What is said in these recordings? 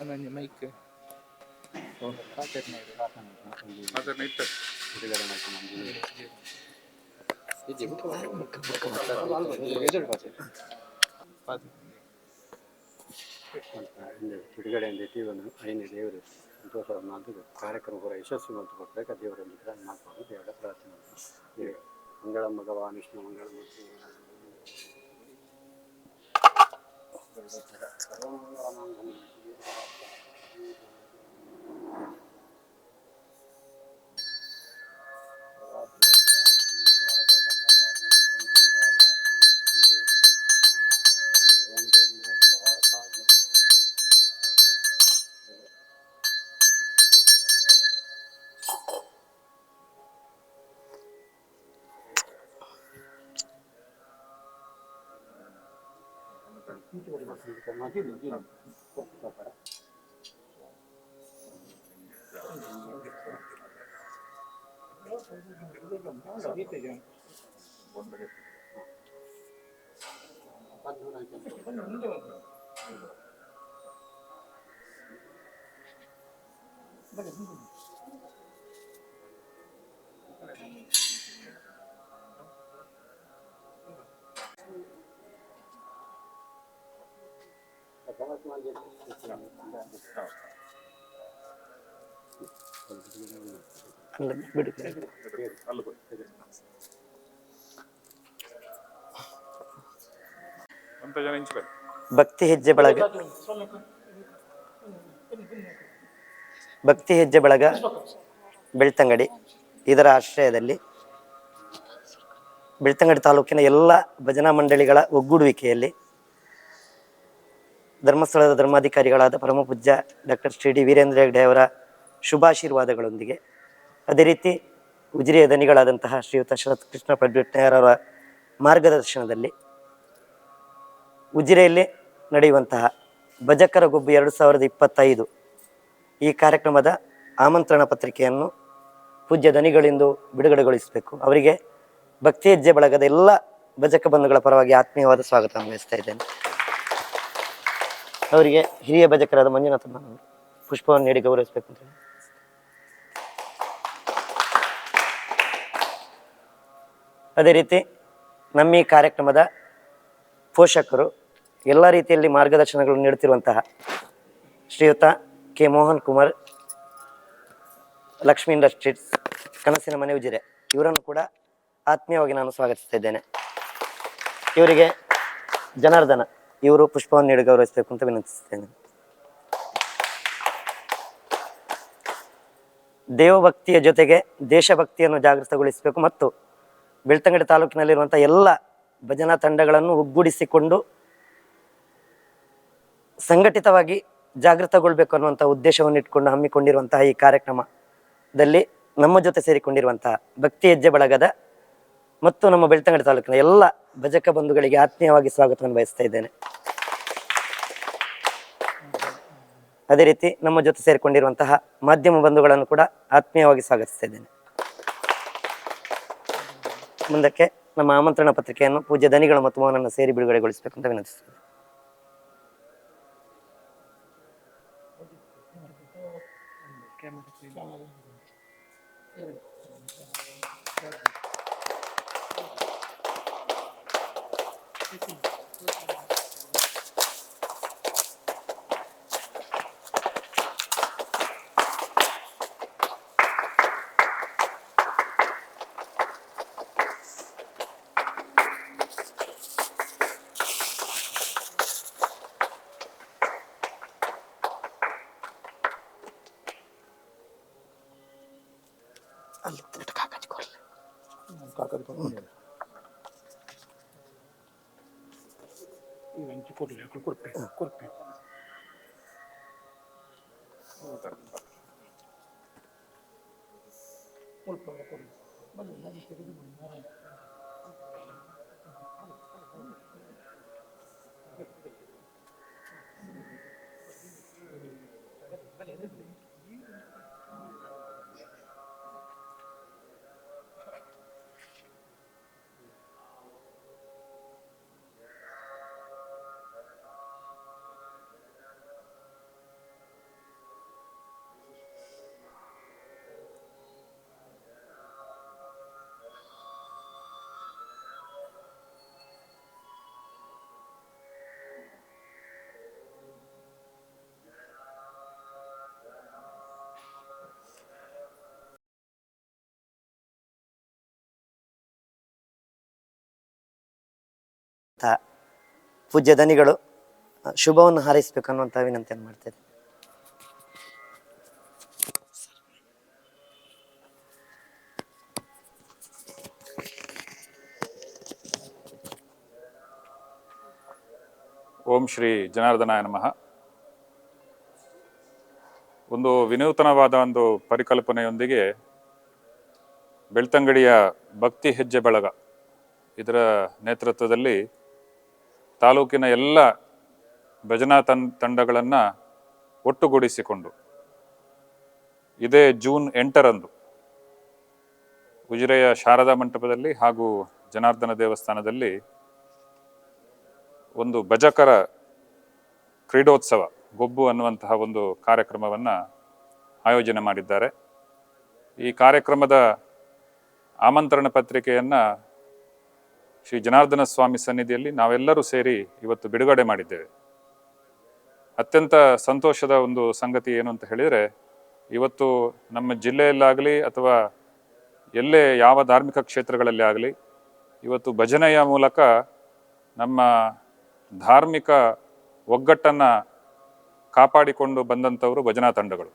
ಒಂದೊಂದು ಮೈಕ್ ಬಿಡುಗಡೆಯಿಂದ ಜೀವನ ಐನೇ ದೇವರು ಸಂತೋಷವನ್ನು ಅಂತ ಕಾರ್ಯಕ್ರಮ ಕೂಡ ಯಶಸ್ವಿ ಮತ್ತು ಕೊಡಬೇಕು ದೇವರಲ್ಲಿ ಪ್ರಾರ್ಥನೆ ಮಾಡ್ಕೊಂಡು ದೇವರ ಪ್ರಾರ್ಥನೆ ಮಂಗಳ ಭಗವಾನ್ ವಿಷ್ಣು ಮಂಗಳ Allah'ım. Bueno. ಭಕ್ತಿ ಹೆಜ್ಜೆ ಬಳಗ. ಭಕ್ತಿ ಹೆಜ್ಜೆ ಬಳಗ ಬೆಳ್ತಂಗಡಿ, ಇದರ ಆಶ್ರಯದಲ್ಲಿ ಬೆಳ್ತಂಗಡಿ ತಾಲೂಕಿನ ಎಲ್ಲ ಭಜನಾ ಮಂಡಳಿಗಳ ಒಗ್ಗೂಡುವಿಕೆಯಲ್ಲಿ ಧರ್ಮಸ್ಥಳದ ಧರ್ಮಾಧಿಕಾರಿಗಳಾದ ಪರಮ ಪೂಜ್ಯ ಡಾಕ್ಟರ್ ಶ್ರೀ ಡಿ ವೀರೇಂದ್ರ ಹೆಗ್ಡೆ ಅವರ ಶುಭಾಶೀರ್ವಾದಗಳೊಂದಿಗೆ. ಅದೇ ರೀತಿ ಉಜಿರೆಯ ದನಿಗಳಾದಂತಹ ಶ್ರೀಯುತ ಶರತ್ ಕೃಷ್ಣ ಪಡ್ಬಿಟ್ನವರ ಮಾರ್ಗದರ್ಶನದಲ್ಲಿ ಉಜಿರೆಯಲ್ಲಿ ನಡೆಯುವಂತಹ ಭಜಕರ ಗುಬ್ಬು ಎರಡು ಸಾವಿರದ ಇಪ್ಪತ್ತೈದು ಈ ಕಾರ್ಯಕ್ರಮದ ಆಮಂತ್ರಣ ಪತ್ರಿಕೆಯನ್ನು ಪೂಜ್ಯ ದನಿಗಳಿಂದ ಬಿಡುಗಡೆಗೊಳಿಸಬೇಕು. ಅವರಿಗೆ ಭಕ್ತಿ ಹೆಜ್ಜೆ ಬಳಗದ ಎಲ್ಲ ಭಜಕ ಬಂಧುಗಳ ಪರವಾಗಿ ಆತ್ಮೀಯವಾದ ಸ್ವಾಗತ ಬಯಸ್ತಾ ಇದ್ದೇನೆ. ಅವರಿಗೆ ಹಿರಿಯ ಭಜಕರಾದ ಮಂಜುನಾಥ ಪುಷ್ಪವನ್ನು ನೀಡಿ ಗೌರವಿಸಬೇಕು ಅಂತ ಅದೇ ರೀತಿ ನಮ್ಮ ಈ ಕಾರ್ಯಕ್ರಮದ ಪೋಷಕರು ಎಲ್ಲ ರೀತಿಯಲ್ಲಿ ಮಾರ್ಗದರ್ಶನಗಳನ್ನು ನೀಡುತ್ತಿರುವಂತಹ ಶ್ರೀಯುತ ಕೆ ಮೋಹನ್ ಕುಮಾರ್, ಲಕ್ಷ್ಮೀ ಇಂಡಸ್ಟ್ರೀಸ್, ಕನಸಿನ ಮನೆ ಉಜಿರೆ, ಇವರನ್ನು ಕೂಡ ಆತ್ಮೀಯವಾಗಿ ನಾನು ಸ್ವಾಗತಿಸ್ತಿದ್ದೇನೆ ಇವರಿಗೆ ಜನಾರ್ದನ ಇವರು ಪುಷ್ಪವನ್ನು ನೀಡಿ ಗೌರವಿಸಬೇಕು ಅಂತ ವಿನಂತಿಸ್ತೇನೆ. ದೇವಭಕ್ತಿಯ ಜೊತೆಗೆ ದೇಶಭಕ್ತಿಯನ್ನು ಜಾಗೃತಗೊಳಿಸಬೇಕು ಮತ್ತು ಬೆಳ್ತಂಗಡಿ ತಾಲೂಕಿನಲ್ಲಿರುವಂಥ ಎಲ್ಲ ಭಜನಾ ತಂಡಗಳನ್ನು ಒಗ್ಗೂಡಿಸಿಕೊಂಡು ಸಂಘಟಿತವಾಗಿ ಜಾಗೃತಗೊಳ್ಬೇಕು ಅನ್ನುವಂಥ ಉದ್ದೇಶವನ್ನು ಇಟ್ಕೊಂಡು ಹಮ್ಮಿಕೊಂಡಿರುವಂತಹ ಈ ಕಾರ್ಯಕ್ರಮದಲ್ಲಿ ನಮ್ಮ ಜೊತೆ ಸೇರಿಕೊಂಡಿರುವಂತಹ ಭಕ್ತಿ ಹೆಜ್ಜೆ ಬಳಗದ ಮತ್ತು ನಮ್ಮ ಬೆಳ್ತಂಗಡಿ ತಾಲೂಕಿನ ಎಲ್ಲ ಭಜಕ ಬಂಧುಗಳಿಗೆ ಆತ್ಮೀಯವಾಗಿ ಸ್ವಾಗತವನ್ನು ಬಯಸ್ತಾ ಇದ್ದೇನೆ. ಅದೇ ರೀತಿ ನಮ್ಮ ಜೊತೆ ಸೇರಿಕೊಂಡಿರುವಂತಹ ಮಾಧ್ಯಮ ಬಂಧುಗಳನ್ನು ಕೂಡ ಆತ್ಮೀಯವಾಗಿ ಸ್ವಾಗತಿಸ್ತಾ ಇದ್ದೇನೆ. ಮುಂದಕ್ಕೆ ನಮ್ಮ ಆಮಂತ್ರಣ ಪತ್ರಿಕೆಯನ್ನು ಪೂಜ್ಯ ದನಿಗಳು ಮತ್ತು ಮೋಹನನ್ನು ಸೇರಿ ಬಿಡುಗಡೆಗೊಳಿಸಬೇಕು ಅಂತ ವಿನಂತಿಸ್ತೇನೆ. పొడిలే కుర్పే కుర్పే కుర్పే కుర్పే మళ్ళీ ఇలాగే తిరిగి ఉన్నారే Gracias. ಪೂಜ್ಯ ದನಿಗಳು ಶುಭವನ್ನು ಹಾರೈಸಬೇಕು ಅನ್ನುವಂಥ ವಿನಂತಿಯನ್ನು ಮಾಡ್ತೇವೆ ಓಂ ಶ್ರೀ ಜನಾರ್ದನಾಯ ನಮಃ. ಒಂದು ವಿನೂತನವಾದ ಒಂದು ಪರಿಕಲ್ಪನೆಯೊಂದಿಗೆ ಬೆಳ್ತಂಗಡಿಯ ಭಕ್ತಿ ಹೆಜ್ಜೆ ಬಳಗ ಇದರ ನೇತೃತ್ವದಲ್ಲಿ ತಾಲೂಕಿನ ಎಲ್ಲ ಭಜನಾ ತನ್, ತಂಡಗಳನ್ನು ಒಟ್ಟುಗೂಡಿಸಿಕೊಂಡು ಇದೇ ಜೂನ್ ಎಂಟರಂದು ಉಜಿರೆಯ ಶಾರದಾ ಮಂಟಪದಲ್ಲಿ ಹಾಗೂ ಜನಾರ್ದನ ದೇವಸ್ಥಾನದಲ್ಲಿ ಒಂದು ಭಜಕರ ಕ್ರೀಡೋತ್ಸವ, ಗೊಬ್ಬು ಅನ್ನುವಂತಹ ಒಂದು ಕಾರ್ಯಕ್ರಮವನ್ನು ಆಯೋಜನೆ ಮಾಡಿದ್ದಾರೆ. ಈ ಕಾರ್ಯಕ್ರಮದ ಆಮಂತ್ರಣ ಪತ್ರಿಕೆಯನ್ನು ಶ್ರೀ ಜನಾರ್ದನ ಸ್ವಾಮಿ ಸನ್ನಿಧಿಯಲ್ಲಿ ನಾವೆಲ್ಲರೂ ಸೇರಿ ಇವತ್ತು ಬಿಡುಗಡೆ ಮಾಡಿದ್ದೇವೆ. ಅತ್ಯಂತ ಸಂತೋಷದ ಒಂದು ಸಂಗತಿ ಏನು ಅಂತ ಹೇಳಿದರೆ, ಇವತ್ತು ನಮ್ಮ ಜಿಲ್ಲೆಯಲ್ಲಾಗಲಿ ಅಥವಾ ಎಲ್ಲೇ ಯಾವ ಧಾರ್ಮಿಕ ಕ್ಷೇತ್ರಗಳಲ್ಲಿ ಆಗಲಿ, ಇವತ್ತು ಭಜನೆಯ ಮೂಲಕ ನಮ್ಮ ಧಾರ್ಮಿಕ ಒಗ್ಗಟ್ಟನ್ನು ಕಾಪಾಡಿಕೊಂಡು ಬಂದಂಥವರು ಭಜನಾ ತಂಡಗಳು.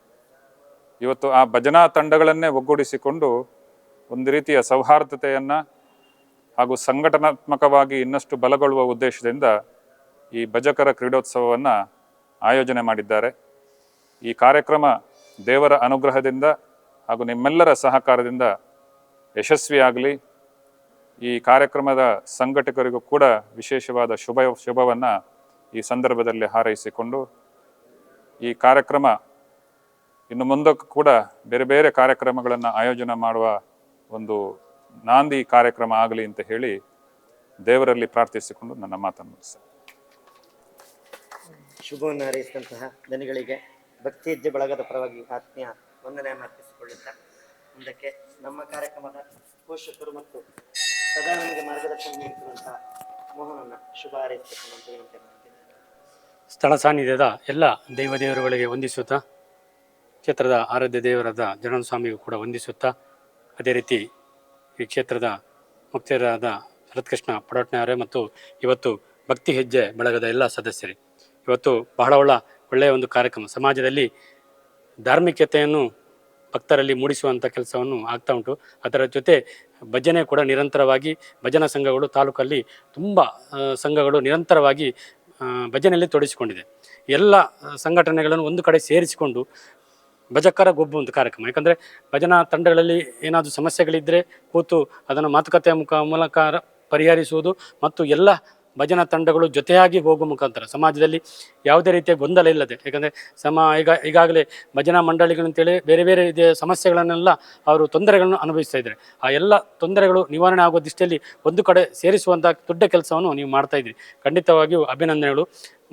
ಇವತ್ತು ಆ ಭಜನಾ ತಂಡಗಳನ್ನೇ ಒಗ್ಗೂಡಿಸಿಕೊಂಡು ಒಂದು ರೀತಿಯ ಸೌಹಾರ್ದತೆಯನ್ನು ಹಾಗೂ ಸಂಘಟನಾತ್ಮಕವಾಗಿ ಇನ್ನಷ್ಟು ಬಲಗೊಳ್ಳುವ ಉದ್ದೇಶದಿಂದ ಈ ಭಜಕರ ಕ್ರೀಡೋತ್ಸವವನ್ನು ಆಯೋಜನೆ ಮಾಡಿದ್ದಾರೆ. ಈ ಕಾರ್ಯಕ್ರಮ ದೇವರ ಅನುಗ್ರಹದಿಂದ ಹಾಗೂ ನಿಮ್ಮೆಲ್ಲರ ಸಹಕಾರದಿಂದ ಯಶಸ್ವಿಯಾಗಲಿ. ಈ ಕಾರ್ಯಕ್ರಮದ ಸಂಘಟಕರಿಗೂ ಕೂಡ ವಿಶೇಷವಾದ ಶುಭ, ಶುಭವನ್ನು ಈ ಸಂದರ್ಭದಲ್ಲಿ ಹಾರೈಸಿಕೊಂಡು ಈ ಕಾರ್ಯಕ್ರಮ ಇನ್ನು ಮುಂದಕ್ಕೂ ಕೂಡ ಬೇರೆ ಬೇರೆ ಕಾರ್ಯಕ್ರಮಗಳನ್ನು ಆಯೋಜನೆ ಮಾಡುವ ಒಂದು ನಾಂದಿ ಕಾರ್ಯಕ್ರಮ ಆಗಲಿ ಅಂತ ಹೇಳಿ ದೇವರಲ್ಲಿ ಪ್ರಾರ್ಥಿಸಿಕೊಂಡು ನನ್ನ ಮಾತನ್ನು ಮುಗಿಸ್ತೇನೆ. ಶುಭವನ್ನು ಹಾರೈಸಿದಂತಹ ದನಿಗಳಿಗೆ ಭಕ್ತಿ ಹೆಜ್ಜೆ ಬಳಗದ ಪರವಾಗಿ ಆತ್ಮೀಯ ವಂದನೆಯನ್ನು ಅರ್ಪಿಸಿಕೊಳ್ಳುತ್ತಾ ಮುಂದಕ್ಕೆ ನಮ್ಮ ಕಾರ್ಯಕ್ರಮದ ಪೋಷಕರು ಮತ್ತು ಸದಾ ಮಾರ್ಗದರ್ಶನ ನೀಡುತ್ತಿರುವಂತಹ ಮೋಹನನ್ನ ಶುಭ ವಿನಂತಿ ಮಾಡ್ತೀನಿ. ಸ್ಥಳ ಸಾನ್ನಿಧ್ಯದ ಎಲ್ಲ ದೇವದೇವರುಗಳಿಗೆ ವಂದಿಸುತ್ತಾ ಕ್ಷೇತ್ರದ ಆರಾಧ್ಯ ದೇವರಾದ ಜನಸ್ವಾಮಿಗೂ ಸ್ವಾಮಿಗೂ ಕೂಡ ವಂದಿಸುತ್ತಾ ಅದೇ ರೀತಿ ಈ ಕ್ಷೇತ್ರದ ಮುಕ್ತಿಯರಾದ ಶರತ್ಕೃಷ್ಣ ಪಡೋಟ್ನವರೇ ಮತ್ತು ಇವತ್ತು ಭಕ್ತಿ ಹೆಜ್ಜೆ ಬಳಗದ ಎಲ್ಲ ಸದಸ್ಯರೇ. ಇವತ್ತು ಬಹಳ ಒಳ್ಳ ಒಳ್ಳೆಯ ಒಂದು ಕಾರ್ಯಕ್ರಮ. ಸಮಾಜದಲ್ಲಿ ಧಾರ್ಮಿಕತೆಯನ್ನು ಭಕ್ತರಲ್ಲಿ ಮೂಡಿಸುವಂಥ ಕೆಲಸವನ್ನು ಆಗ್ತಾ ಉಂಟು. ಅದರ ಜೊತೆ ಭಜನೆ ಕೂಡ ನಿರಂತರವಾಗಿ ಭಜನಾ ಸಂಘಗಳು ತಾಲೂಕಲ್ಲಿ ತುಂಬ ಸಂಘಗಳು ನಿರಂತರವಾಗಿ ಭಜನೆಯಲ್ಲಿ ತೊಡಗಿಸಿಕೊಂಡಿದೆ. ಎಲ್ಲ ಸಂಘಟನೆಗಳನ್ನು ಒಂದು ಕಡೆ ಸೇರಿಸಿಕೊಂಡು ಭಜಕರ ಗೊಬ್ಬು ಅಂತ ಕಾರ್ಯಕ್ರಮ. ಯಾಕಂದರೆ ಭಜನಾ ತಂಡಗಳಲ್ಲಿ ಏನಾದರೂ ಸಮಸ್ಯೆಗಳಿದ್ದರೆ ಕೂತು ಅದನ್ನು ಮಾತುಕತೆಯ ಮುಖ ಮೂಲಕ ಪರಿಹರಿಸುವುದು ಮತ್ತು ಎಲ್ಲ ಭಜನಾ ತಂಡಗಳು ಜೊತೆಯಾಗಿ ಹೋಗುವ ಮುಖಾಂತರ ಸಮಾಜದಲ್ಲಿ ಯಾವುದೇ ರೀತಿಯ ಗೊಂದಲ ಇಲ್ಲದೆ, ಯಾಕಂದರೆ ಸಮ ಈಗ ಈಗಾಗಲೇ ಭಜನಾ ಮಂಡಳಿಗಳಂತೇಳಿ ಬೇರೆ ಬೇರೆ ರೀತಿಯ ಸಮಸ್ಯೆಗಳನ್ನೆಲ್ಲ ಅವರು ತೊಂದರೆಗಳನ್ನು ಅನುಭವಿಸ್ತಾ ಇದ್ದಾರೆ. ಆ ಎಲ್ಲ ತೊಂದರೆಗಳು ನಿವಾರಣೆ ಆಗುವ ದೃಷ್ಟಿಯಲ್ಲಿ ಒಂದು ಕಡೆ ಸೇರಿಸುವಂಥ ದೊಡ್ಡ ಕೆಲಸವನ್ನು ನೀವು ಮಾಡ್ತಾ ಇದ್ದೀರಿ. ಖಂಡಿತವಾಗಿಯೂ ಅಭಿನಂದನೆಗಳು.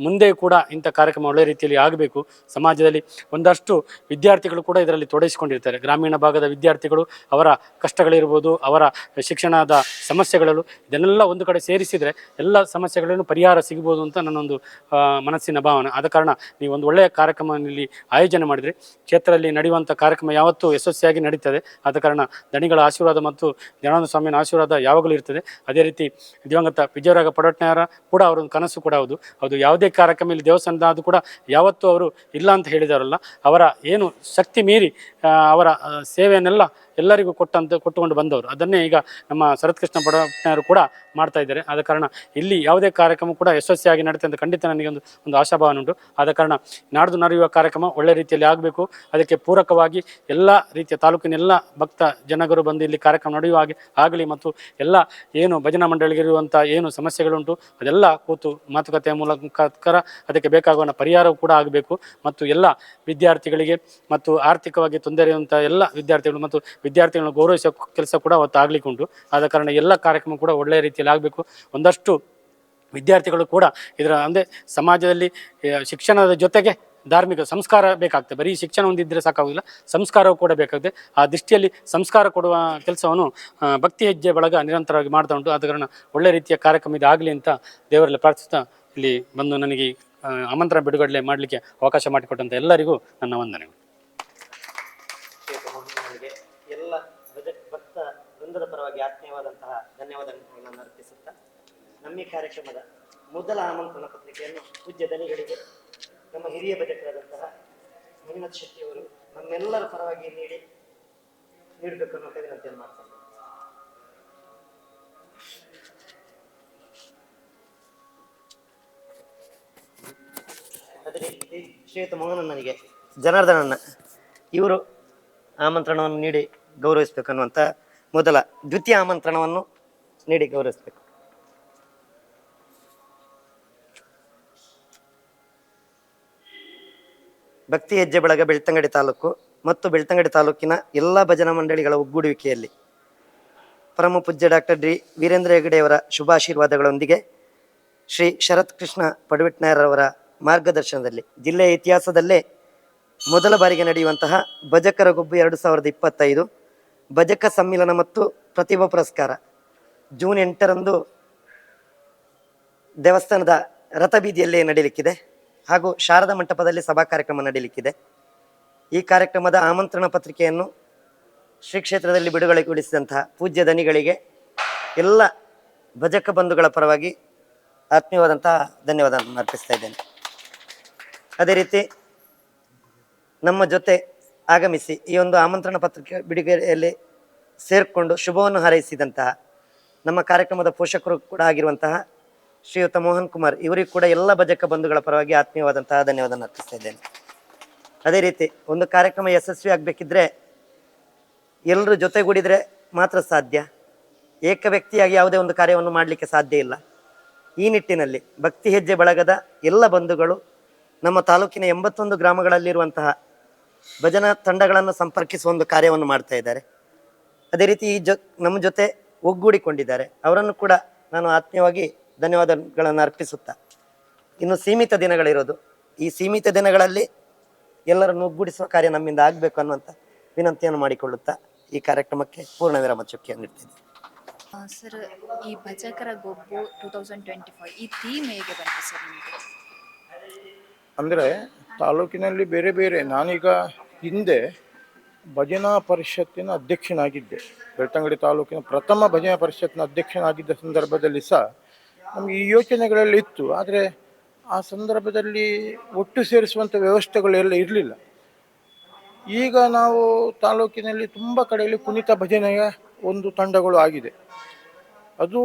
ಮುಂದೆ ಕೂಡ ಇಂಥ ಕಾರ್ಯಕ್ರಮ ಒಳ್ಳೆಯ ರೀತಿಯಲ್ಲಿ ಆಗಬೇಕು. ಸಮಾಜದಲ್ಲಿ ಒಂದಷ್ಟು ವಿದ್ಯಾರ್ಥಿಗಳು ಕೂಡ ಇದರಲ್ಲಿ ತೊಡಗಿಸಿಕೊಂಡಿರ್ತಾರೆ. ಗ್ರಾಮೀಣ ಭಾಗದ ವಿದ್ಯಾರ್ಥಿಗಳು ಅವರ ಕಷ್ಟಗಳಿರ್ಬೋದು, ಅವರ ಶಿಕ್ಷಣದ ಸಮಸ್ಯೆಗಳಲ್ಲೂ ಇದನ್ನೆಲ್ಲ ಒಂದು ಕಡೆ ಸೇರಿಸಿದರೆ ಎಲ್ಲ ಸಮಸ್ಯೆಗಳನ್ನು ಪರಿಹಾರ ಸಿಗ್ಬೋದು ಅಂತ ನನ್ನೊಂದು ಮನಸ್ಸಿನ ಭಾವನೆ. ಆದ ಕಾರಣ ನೀವು ಒಂದು ಒಳ್ಳೆಯ ಕಾರ್ಯಕ್ರಮದಲ್ಲಿ ಆಯೋಜನೆ ಮಾಡಿದರೆ ಕ್ಷೇತ್ರದಲ್ಲಿ ನಡೆಯುವಂಥ ಕಾರ್ಯಕ್ರಮ ಯಾವತ್ತೂ ಯಶಸ್ವಿಯಾಗಿ ನಡೀತದೆ. ಆದ ಕಾರಣ ದಣಿಗಳ ಆಶೀರ್ವಾದ ಮತ್ತು ಜನಾನಂದ ಸ್ವಾಮಿಯ ಆಶೀರ್ವಾದ ಯಾವಾಗಲೂ ಇರ್ತದೆ. ಅದೇ ರೀತಿ ದಿವಂಗತ ವಿಜಯರಾಗ ಪಡಟ್ನೆಯವರ ಕೂಡ ಅವರೊಂದು ಕನಸು ಕೂಡ ಹೌದು. ಅದು ಯಾವುದೇ ಕಾರ್ಯಕ್ರಮ ಇಲ್ಲಿ ದೇವಸ್ಥಾನದ ಅದು ಕೂಡ ಯಾವತ್ತೂ ಅವರು ಇಲ್ಲ ಅಂತ ಹೇಳಿದಾರಲ್ಲ ಅವರ ಏನು ಶಕ್ತಿ ಮೀರಿ ಅವರ ಸೇವೆಯನ್ನೆಲ್ಲ ಎಲ್ಲರಿಗೂ ಕೊಟ್ಟಂತ, ಕೊಟ್ಟುಕೊಂಡು ಬಂದವರು. ಅದನ್ನೇ ಈಗ ನಮ್ಮ ಶರತ್ಕೃಷ್ಣ ಬಡವರು ಕೂಡ ಮಾಡ್ತಾ ಇದ್ದಾರೆ. ಆದ ಕಾರಣ ಇಲ್ಲಿ ಯಾವುದೇ ಕಾರ್ಯಕ್ರಮ ಕೂಡ ಯಶಸ್ವಿಯಾಗಿ ನಡೆಯುತ್ತೆ ಅಂತ ಖಂಡಿತ ನನಗೆ ಒಂದು ಒಂದು ಆಶಾಭಾವನೆ ಉಂಟು. ಆದ ಕಾರಣ ನಾಡ್ದು ನಡೆಯುವ ಕಾರ್ಯಕ್ರಮ ಒಳ್ಳೆ ರೀತಿಯಲ್ಲಿ ಆಗಬೇಕು. ಅದಕ್ಕೆ ಪೂರಕವಾಗಿ ಎಲ್ಲ ರೀತಿಯ ತಾಲೂಕಿನ ಎಲ್ಲ ಭಕ್ತ ಜನಗರು ಬಂದು ಇಲ್ಲಿ ಕಾರ್ಯಕ್ರಮ ನಡೆಯುವ ಹಾಗೆ ಆಗಲಿ ಮತ್ತು ಎಲ್ಲ ಏನು ಭಜನಾ ಮಂಡಳಿಗಿರುವಂಥ ಏನು ಸಮಸ್ಯೆಗಳುಂಟು, ಅದೆಲ್ಲ ಕೂತು ಮಾತುಕತೆಯ ಮೂಲಕ ಅದಕ್ಕೆ ಬೇಕಾಗುವ ಪರಿಹಾರವೂ ಕೂಡ ಆಗಬೇಕು. ಮತ್ತು ಎಲ್ಲ ವಿದ್ಯಾರ್ಥಿಗಳಿಗೆ ಮತ್ತು ಆರ್ಥಿಕವಾಗಿ ತೊಂದರೆ ಇರುವಂಥ ಎಲ್ಲ ವಿದ್ಯಾರ್ಥಿಗಳು ಮತ್ತು ವಿದ್ಯಾರ್ಥಿಗಳನ್ನು ಗೌರವಿಸೋ ಕೆಲಸ ಕೂಡ ಅವತ್ತು ಆಗ್ಲಿಕ್ಕೆ ಉಂಟು. ಆದ ಕಾರಣ ಎಲ್ಲ ಕಾರ್ಯಕ್ರಮ ಕೂಡ ಒಳ್ಳೆಯ ರೀತಿಯಲ್ಲಿ ಆಗಬೇಕು. ಒಂದಷ್ಟು ವಿದ್ಯಾರ್ಥಿಗಳು ಕೂಡ ಇದರ ಅಂದರೆ ಸಮಾಜದಲ್ಲಿ ಶಿಕ್ಷಣದ ಜೊತೆಗೆ ಧಾರ್ಮಿಕ ಸಂಸ್ಕಾರ ಬೇಕಾಗ್ತದೆ. ಬರೀ ಶಿಕ್ಷಣ ಹೊಂದಿದ್ದರೆ ಸಾಕಾಗೋದಿಲ್ಲ, ಸಂಸ್ಕಾರವು ಕೂಡ ಬೇಕಾಗುತ್ತೆ ಆ ದೃಷ್ಟಿಯಲ್ಲಿ ಸಂಸ್ಕಾರ ಕೊಡುವ ಕೆಲಸವನ್ನು ಭಕ್ತಿ ಹೆಜ್ಜೆ ಬಳಗ ನಿರಂತರವಾಗಿ ಮಾಡ್ತಾ ಉಂಟು. ಆದ ಕಾರಣ ಒಳ್ಳೆ ರೀತಿಯ ಕಾರ್ಯಕ್ರಮ ಇದು ಆಗಲಿ ಅಂತ ದೇವರಲ್ಲಿ ಪ್ರಾರ್ಥಿಸ್ತಾ ಇಲ್ಲಿ ಬಂದು ನನಗೆ ಆಮಂತ್ರಣ ಬಿಡುಗಡೆ ಮಾಡಲಿಕ್ಕೆ ಅವಕಾಶ ಮಾಡಿಕೊಟ್ಟಂಥ ಎಲ್ಲರಿಗೂ ನನ್ನ ವಂದನೆಗಳು ಶ್ರೀಯುತ ಮೋಹನನಿಗೆ ಎಲ್ಲ ಭಜ ಭಕ್ತ ವೃಂದದ ಪರವಾಗಿ ಆತ್ಮೀಯವಾದಂತಹ ಧನ್ಯವಾದಗಳನ್ನು ಅರ್ಪಿಸುತ್ತಾ ನಮ್ಮ ಕಾರ್ಯಕ್ರಮದ ಮೊದಲ ಆಮಂತ್ರಣ ಪತ್ರಿಕೆಯನ್ನು ಪೂಜ್ಯ ದನಿಗಳಿಗೆ, ನಮ್ಮ ಹಿರಿಯ ಬಜೆಟ್ರಾದಂತಹ ಮಂಜುನಾಥ್ ಶೆಟ್ಟಿಯವರು ನಮ್ಮೆಲ್ಲರ ಪರವಾಗಿ ನೀಡಿ ನೀಡಬೇಕು ಅನ್ನೋ ವಿನಂತಿಯನ್ನು ಮಾಡ್ತಾರೆ ಅದೇ ರೀತಿ ಶ್ರೀಯುತ ನನಗೆ, ಜನಾರ್ದನನ್ನ ಇವರು ಆಮಂತ್ರಣವನ್ನು ನೀಡಿ ಗೌರವಿಸಬೇಕನ್ನುವಂಥ ಮೊದಲ ದ್ವಿತೀಯ ಆಮಂತ್ರಣವನ್ನು ನೀಡಿ ಗೌರವಿಸಬೇಕು. ಭಕ್ತಿ ಹೆಜ್ಜೆ ಬಳಗ ಬೆಳ್ತಂಗಡಿ ತಾಲೂಕು ಮತ್ತು ಬೆಳ್ತಂಗಡಿ ತಾಲೂಕಿನ ಎಲ್ಲ ಭಜನಾ ಮಂಡಳಿಗಳ ಒಗ್ಗೂಡುವಿಕೆಯಲ್ಲಿ ಪರಮ ಪೂಜ್ಯ ಡಾಕ್ಟರ್ ಡಿ ವೀರೇಂದ್ರ ಹೆಗಡೆಯವರ ಶುಭಾಶೀರ್ವಾದಗಳೊಂದಿಗೆ ಶ್ರೀ ಶರತ್ ಕೃಷ್ಣ ಪಡವಿಟ್ನಾಯರವರ ಮಾರ್ಗದರ್ಶನದಲ್ಲಿ ಜಿಲ್ಲೆಯ ಇತಿಹಾಸದಲ್ಲೇ ಮೊದಲ ಬಾರಿಗೆ ನಡೆಯುವಂತಹ ಭಜಕರ ಗುಬ್ಬು ಎರಡು ಸಾವಿರದ ಇಪ್ಪತ್ತೈದು ಭಜಕ ಸಮ್ಮಿಲನ ಮತ್ತು ಪ್ರತಿಭಾ ಪುರಸ್ಕಾರ. ಜೂನ್ ಎಂಟರಂದು ದೇವಸ್ಥಾನದ ರಥಬೀದಿಯಲ್ಲಿ ನಡೀಲಿಕ್ಕಿದೆ. ಹಾಗೂ ಶಾರದಾ ಮಂಟಪದಲ್ಲಿ ಸಭಾ ಕಾರ್ಯಕ್ರಮ ನಡೀಲಿಕ್ಕಿದೆ. ಈ ಕಾರ್ಯಕ್ರಮದ ಆಮಂತ್ರಣ ಪತ್ರಿಕೆಯನ್ನು ಶ್ರೀ ಕ್ಷೇತ್ರದಲ್ಲಿ ಬಿಡುಗಡೆಗೊಳಿಸಿದಂತಹ ಪೂಜ್ಯ ದನಿಗಳಿಗೆ, ಎಲ್ಲ ಭಜಕ ಬಂಧುಗಳ ಪರವಾಗಿ ಆತ್ಮೀಯವಾದಂತಹ ಧನ್ಯವಾದ ಅರ್ಪಿಸ್ತಾ ಇದ್ದೇನೆ. ಅದೇ ರೀತಿ ನಮ್ಮ ಜೊತೆ ಆಗಮಿಸಿ ಈ ಒಂದು ಆಮಂತ್ರಣ ಪತ್ರಿಕೆ ಬಿಡುಗಡೆಯಲ್ಲಿ ಸೇರಿಕೊಂಡು ಶುಭವನ್ನು ಹಾರೈಸಿದಂತಹ ನಮ್ಮ ಕಾರ್ಯಕ್ರಮದ ಪೋಷಕರು ಕೂಡ ಆಗಿರುವಂತಹ ಶ್ರೀಯುತ ಮೋಹನ್ ಕುಮಾರ್, ಇವರಿಗೂ ಕೂಡ ಎಲ್ಲ ಭಜಕ ಬಂಧುಗಳ ಪರವಾಗಿ ಆತ್ಮೀಯವಾದಂತಹ ಧನ್ಯವಾದ ಅರ್ಪಿಸ್ತಾ ಇದ್ದೇನೆ. ಅದೇ ರೀತಿ ಒಂದು ಕಾರ್ಯಕ್ರಮ ಯಶಸ್ವಿ ಆಗಬೇಕಿದ್ರೆ ಎಲ್ಲರೂ ಜೊತೆಗೂಡಿದರೆ ಮಾತ್ರ ಸಾಧ್ಯ. ಏಕ ವ್ಯಕ್ತಿಯಾಗಿ ಯಾವುದೇ ಒಂದು ಕಾರ್ಯವನ್ನು ಮಾಡಲಿಕ್ಕೆ ಸಾಧ್ಯ ಇಲ್ಲ. ಈ ನಿಟ್ಟಿನಲ್ಲಿ ಭಕ್ತಿ ಹೆಜ್ಜೆ ಬಳಗದ ಎಲ್ಲ ಬಂಧುಗಳು ನಮ್ಮ ತಾಲೂಕಿನ ಎಂಬತ್ತೊಂದು ಗ್ರಾಮಗಳಲ್ಲಿರುವಂತಹ ಭಜನಾ ತಂಡಗಳನ್ನು ಸಂಪರ್ಕಿಸುವ ಒಂದು ಕಾರ್ಯವನ್ನು ಮಾಡ್ತಾ ಇದ್ದಾರೆ. ಅದೇ ರೀತಿ ಈ ಜೊ ನಮ್ಮ ಜೊತೆ ಒಗ್ಗೂಡಿಕೊಂಡಿದ್ದಾರೆ. ಅವರನ್ನು ಕೂಡ ನಾನು ಆತ್ಮೀಯವಾಗಿ ಧನ್ಯವಾದಗಳನ್ನು ಅರ್ಪಿಸುತ್ತಾ. ಇನ್ನು ಸೀಮಿತ ದಿನಗಳಿರೋದು. ಈ ಸೀಮಿತ ದಿನಗಳಲ್ಲಿ ಎಲ್ಲರನ್ನು ಒಗ್ಗೂಡಿಸುವ ಕಾರ್ಯ ನಮ್ಮಿಂದ ಆಗಬೇಕು ಅನ್ನುವಂಥ ವಿನಂತಿಯನ್ನು ಮಾಡಿಕೊಳ್ಳುತ್ತಾ ಈ ಕಾರ್ಯಕ್ರಮಕ್ಕೆ ಪೂರ್ಣ ವಿರಾಮ ಚುಕ್ಕಿಯನ್ನು ಇಡ್ತೀನಿ. ಸರ್ ಈ ಭಜಕರ ಗೊಬ್ಬು ಟೂ ತೌಸಂಡ್ ಟ್ವೆಂಟಿ ಫೈವ್ ಈ ಥೀಮ್ ಹೇಗೆ ಬಂತು ಸರ್ ಅಂದರೆ ತಾಲೂಕಿನಲ್ಲಿ ಬೇರೆ ಬೇರೆ ನಾನೀಗ ಹಿಂದೆ ಭಜನಾ ಪರಿಷತ್ತಿನ ಅಧ್ಯಕ್ಷನಾಗಿದ್ದೆ. ಬೆಳ್ತಂಗಡಿ ತಾಲೂಕಿನ ಪ್ರಥಮ ಭಜನಾ ಪರಿಷತ್ತಿನ ಅಧ್ಯಕ್ಷನಾಗಿದ್ದ ಸಂದರ್ಭದಲ್ಲಿ ಸಹ ನಮಗೆ ಈ ಯೋಚನೆಗಳೆಲ್ಲ ಇತ್ತು. ಆದರೆ ಆ ಸಂದರ್ಭದಲ್ಲಿ ಒಟ್ಟು ಸೇರಿಸುವಂಥ ವ್ಯವಸ್ಥೆಗಳೆಲ್ಲ ಇರಲಿಲ್ಲ. ಈಗ ನಾವು ತಾಲೂಕಿನಲ್ಲಿ ತುಂಬ ಕಡೆಯಲ್ಲಿ ಕುಣಿತ ಭಜನೆಯ ಒಂದು ತಂಡಗಳು ಆಗಿದೆ. ಅದು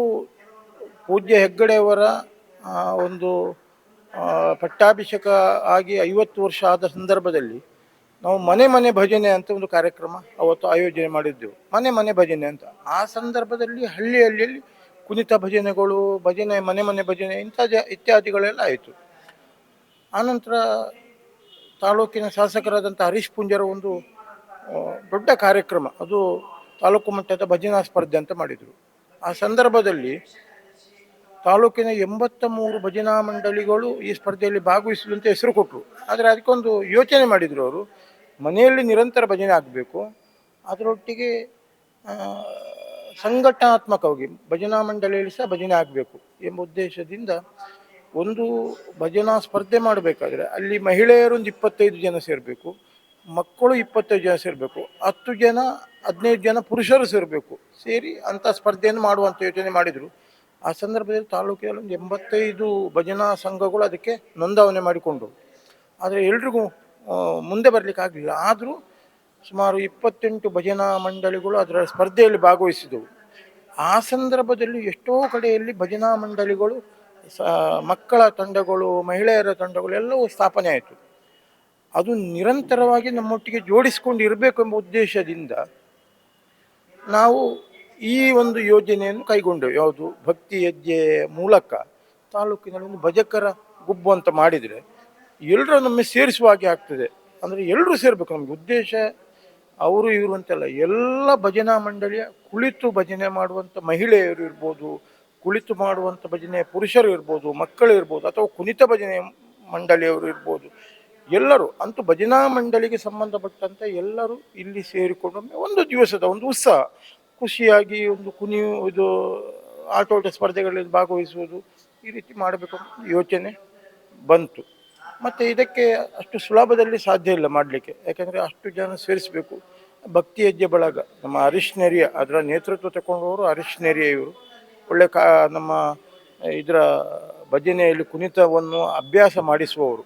ಪೂಜ್ಯ ಹೆಗ್ಗಡೆಯವರ ಒಂದು ಪಟ್ಟಾಭಿಷೇಕ ಆಗಿ ಐವತ್ತು ವರ್ಷ ಆದ ಸಂದರ್ಭದಲ್ಲಿ ನಾವು ಮನೆ ಮನೆ ಭಜನೆ ಅಂತ ಒಂದು ಕಾರ್ಯಕ್ರಮ ಅವತ್ತು ಆಯೋಜನೆ ಮಾಡಿದ್ದೆವು. ಮನೆ ಮನೆ ಭಜನೆ ಅಂತ. ಆ ಸಂದರ್ಭದಲ್ಲಿ ಹಳ್ಳಿ ಹಳ್ಳಿಯಲ್ಲಿ ಕುಣಿತ ಭಜನೆಗಳು, ಭಜನೆ, ಮನೆ ಮನೆ ಭಜನೆ ಇಂಥ ಇತ್ಯಾದಿಗಳೆಲ್ಲ ಆಯಿತು. ಆನಂತರ ತಾಲೂಕಿನ ಶಾಸಕರಾದಂಥ ಹರೀಶ್ ಪುಂಜರ ಒಂದು ದೊಡ್ಡ ಕಾರ್ಯಕ್ರಮ. ಅದು ತಾಲೂಕು ಮಟ್ಟದ ಭಜನಾ ಸ್ಪರ್ಧೆ ಅಂತ ಮಾಡಿದರು. ಆ ಸಂದರ್ಭದಲ್ಲಿ ತಾಲೂಕಿನ ಎಂಬತ್ತ ಮೂರು ಭಜನಾ ಮಂಡಳಿಗಳು ಈ ಸ್ಪರ್ಧೆಯಲ್ಲಿ ಭಾಗವಹಿಸುವಂತೆ ಹೆಸರು ಕೊಟ್ಟರು ಆದರೆ ಅದಕ್ಕೊಂದು ಯೋಚನೆ ಮಾಡಿದರು ಅವರು. ಮನೆಯಲ್ಲಿ ನಿರಂತರ ಭಜನೆ ಆಗಬೇಕು. ಅದರೊಟ್ಟಿಗೆ ಸಂಘಟನಾತ್ಮಕವಾಗಿ ಭಜನಾ ಮಂಡಳಿಯಲ್ಲಿ ಸಹ ಭಜನೆ ಆಗಬೇಕು ಎಂಬ ಉದ್ದೇಶದಿಂದ ಒಂದು ಭಜನಾ ಸ್ಪರ್ಧೆ ಮಾಡಬೇಕಾದ್ರೆ ಅಲ್ಲಿ ಮಹಿಳೆಯರೊಂದು ಇಪ್ಪತ್ತೈದು ಜನ ಸೇರಬೇಕು. ಮಕ್ಕಳು ಇಪ್ಪತ್ತೈದು ಜನ ಸೇರಬೇಕು. ಹತ್ತು ಜನ, ಹದಿನೈದು ಜನ ಪುರುಷರು ಸೇರಬೇಕು. ಸೇರಿ ಅಂಥ ಸ್ಪರ್ಧೆಯನ್ನು ಮಾಡುವಂಥ ಯೋಚನೆ ಮಾಡಿದರು. ಆ ಸಂದರ್ಭದಲ್ಲಿ ತಾಲೂಕಿನಲ್ಲಿ ಒಂದು ಎಂಬತ್ತೈದು ಭಜನಾ ಸಂಘಗಳು ಅದಕ್ಕೆ ನೋಂದಾವಣೆ ಮಾಡಿಕೊಂಡು ಆದರೆ ಎಲ್ರಿಗೂ ಮುಂದೆ ಬರಲಿಕ್ಕೆ ಆಗಲಿಲ್ಲ. ಆದರೂ ಸುಮಾರು ಇಪ್ಪತ್ತೆಂಟು ಭಜನಾ ಮಂಡಳಿಗಳು ಅದರ ಸ್ಪರ್ಧೆಯಲ್ಲಿ ಭಾಗವಹಿಸಿದವು. ಆ ಸಂದರ್ಭದಲ್ಲಿ ಎಷ್ಟೋ ಕಡೆಯಲ್ಲಿ ಭಜನಾ ಮಂಡಳಿಗಳು, ಸ, ಮಕ್ಕಳ ತಂಡಗಳು, ಮಹಿಳೆಯರ ತಂಡಗಳು ಎಲ್ಲವೂ ಸ್ಥಾಪನೆ ಆಯಿತು. ಅದು ನಿರಂತರವಾಗಿ ನಮ್ಮೊಟ್ಟಿಗೆ ಜೋಡಿಸಿಕೊಂಡು ಇರಬೇಕು ಎಂಬ ಉದ್ದೇಶದಿಂದ ನಾವು ಈ ಒಂದು ಯೋಜನೆಯನ್ನು ಕೈಗೊಂಡೆವು ಯಾವುದು ಭಕ್ತಿ ಹೆಜ್ಜೆ ಮೂಲಕ ತಾಲೂಕಿನಲ್ಲಿ ಒಂದು ಭಜಕರ ಗುಬ್ಬು ಅಂತ ಮಾಡಿದರೆ ಎಲ್ಲರೂ ನಮಗೆ ಸೇರಿಸುವ ಹಾಗೆ ಆಗ್ತದೆ. ಅಂದರೆ ಎಲ್ಲರೂ ಸೇರಬೇಕು. ನಮಗೆ ಉದ್ದೇಶ ಅವರು ಇವರು ಅಂತೆಲ್ಲ ಎಲ್ಲ ಭಜನಾ ಮಂಡಳಿಯ ಕುಳಿತು ಭಜನೆ ಮಾಡುವಂಥ ಮಹಿಳೆಯರು ಇರ್ಬೋದು, ಕುಳಿತು ಮಾಡುವಂಥ ಭಜನೆ ಪುರುಷರು ಇರ್ಬೋದು, ಮಕ್ಕಳು ಇರ್ಬೋದು, ಅಥವಾ ಕುಣಿತ ಭಜನೆ ಮಂಡಳಿಯವರು ಇರ್ಬೋದು, ಎಲ್ಲರೂ ಅಂತೂ ಭಜನಾ ಮಂಡಳಿಗೆ ಸಂಬಂಧಪಟ್ಟಂತೆ ಎಲ್ಲರೂ ಇಲ್ಲಿ ಸೇರಿಕೊಂಡು ಒಂದು ದಿವಸದ ಒಂದು ಉತ್ಸಾಹ. ಖುಷಿಯಾಗಿ ಒಂದು ಕುಣಿಯು ಇದು ಆಟೋಟ ಸ್ಪರ್ಧೆಗಳಲ್ಲಿ ಭಾಗವಹಿಸುವುದು ಈ ರೀತಿ ಮಾಡಬೇಕು ಯೋಚನೆ ಬಂತು. ಮತ್ತು ಇದಕ್ಕೆ ಅಷ್ಟು ಸುಲಭದಲ್ಲಿ ಸಾಧ್ಯ ಇಲ್ಲ ಮಾಡಲಿಕ್ಕೆ. ಯಾಕೆಂದರೆ ಅಷ್ಟು ಜನ ಸೇರಿಸಬೇಕು. ಭಕ್ತಿ ಹೆಜ್ಜೆ ಬಳಗ, ನಮ್ಮ ಹರೀಶ್ ನೆರಿಯ, ಅದರ ನೇತೃತ್ವ ತಗೊಂಡವರು ಹರೀಶ್ ನೆರಿಯ ಇವರು. ಒಳ್ಳೆ ಕಾ, ನಮ್ಮ ಇದರ ಭಜನೆಯಲ್ಲಿ ಕುಣಿತವನ್ನು ಅಭ್ಯಾಸ ಮಾಡಿಸುವವರು.